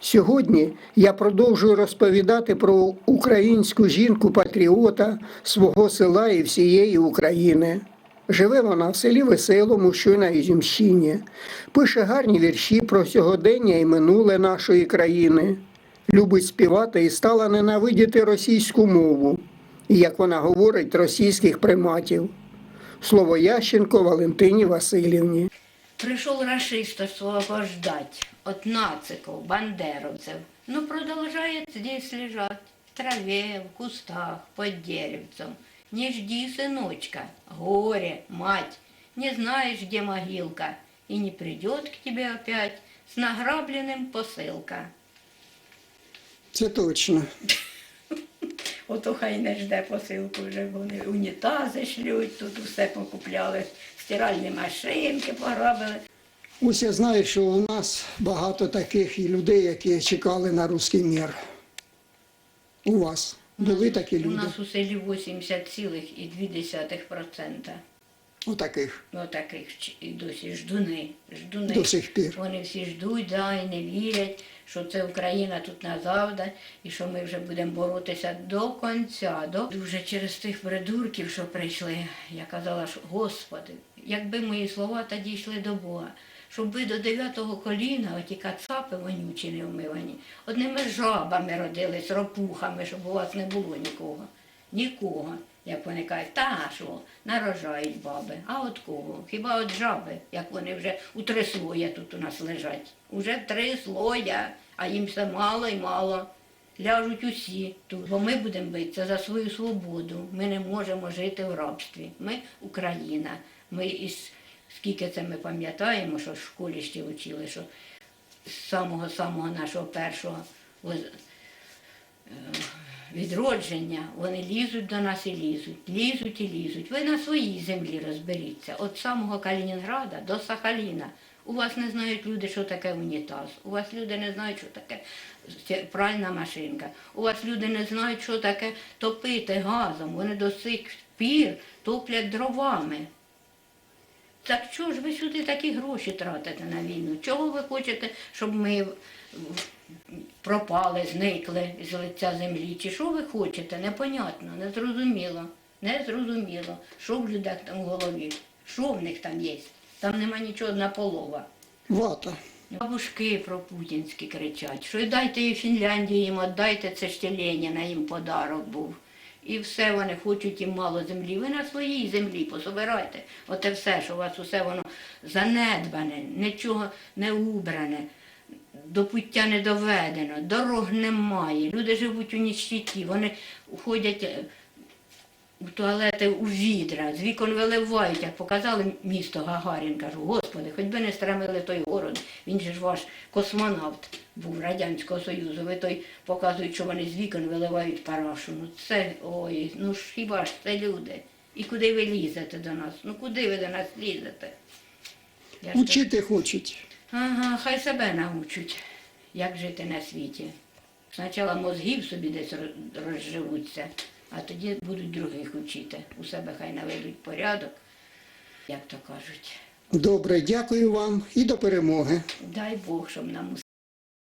Сьогодні я продовжую розповідати про українську жінку-патріота свого села і всієї України. Живе вона в селі Веселому, що на Ізюмщині. Пише гарні вірші про сьогодення і минуле нашої країни. Любить співати і стала ненавидіти російську мову, і, як вона говорить, російських приматів. Слово Ященко Валентині Васильівні Пришел расист освобождать от нациков, бандеровцев, но продолжает здесь лежать, в траве, в кустах, под деревцем. Не жди, сыночка, горе, мать, не знаешь, где могилка, и не придет к тебе опять с награбленным посылка. Це точно. Ото хай не жде посилку вже, вони унітази шлють, тут усе покупляли, стиральні машинки пограбили. Ось я знаю, що у нас багато таких і людей, які чекали на русський мір. У вас були такі люди? У нас у селі 80,2%. У таких Ну, таких і досі ждуни. ждуни. до сих пір. Вони всі ждуть, да, і не вірять, що це Україна тут назавжди, і що ми вже будемо боротися до кінця. До... Дуже через тих придурків, що прийшли, я казала, що Господи, якби мої слова тоді йшли до Бога, щоб ви до дев'ятого коліна, оті кацапи вонючі не вмивані, одними жабами родились, ропухами, щоб у вас не було нікого. Нікого. Як вони кажуть, та що, нарожають баби. А от кого? Хіба от жаби, як вони вже у три слоя тут у нас лежать. Уже три слоя, а їм все мало і мало. Ляжуть усі тут, бо ми будемо битися за свою свободу. Ми не можемо жити в рабстві. Ми Україна. Ми із скільки це ми пам'ятаємо, що в школі ще вчили, що з самого самого нашого першого воз- відродження, вони лізуть до нас і лізуть, лізуть і лізуть. Ви на своїй землі розберіться. От самого Калінінграда до Сахаліна. У вас не знають люди, що таке унітаз. У вас люди не знають, що таке пральна машинка. У вас люди не знають, що таке топити газом. Вони до сих пір топлять дровами. Так чого ж ви сюди такі гроші тратите на війну? Чого ви хочете, щоб ми пропали, зникли з лиця землі? Чи що ви хочете? Непонятно, незрозуміло. Незрозуміло, що в людей там в голові, що в них там є. Там нема нічого одна полова. Вата. Бабушки про путінські кричать, що дайте і Фінляндію їм, віддайте, це ще Леніна їм подарок був. І все вони хочуть їм мало землі. Ви на своїй землі пособирайте. Оте все, що у вас усе воно занедбане, нічого не убране, до пуття не доведено, дорог немає. Люди живуть у нищеті, вони ходять е, туалети у відра, з вікон виливають, як показали місто Гагарін. Кажу, господи, хоч би не стремили той город. Він же ж ваш космонавт був Радянського Союзу. Ви той показують, що вони з вікон виливають парашу. Ну це ой, ну ж хіба ж це люди? І куди ви лізете до нас? Ну куди ви до нас лізете? Я Учити хочуть. Ага, хай себе научуть, як жити на світі. Спочатку мозгів собі десь розживуться, а тоді будуть других учити. У себе хай наведуть порядок, як то кажуть. Добре, дякую вам і до перемоги. Дай Бог, щоб нам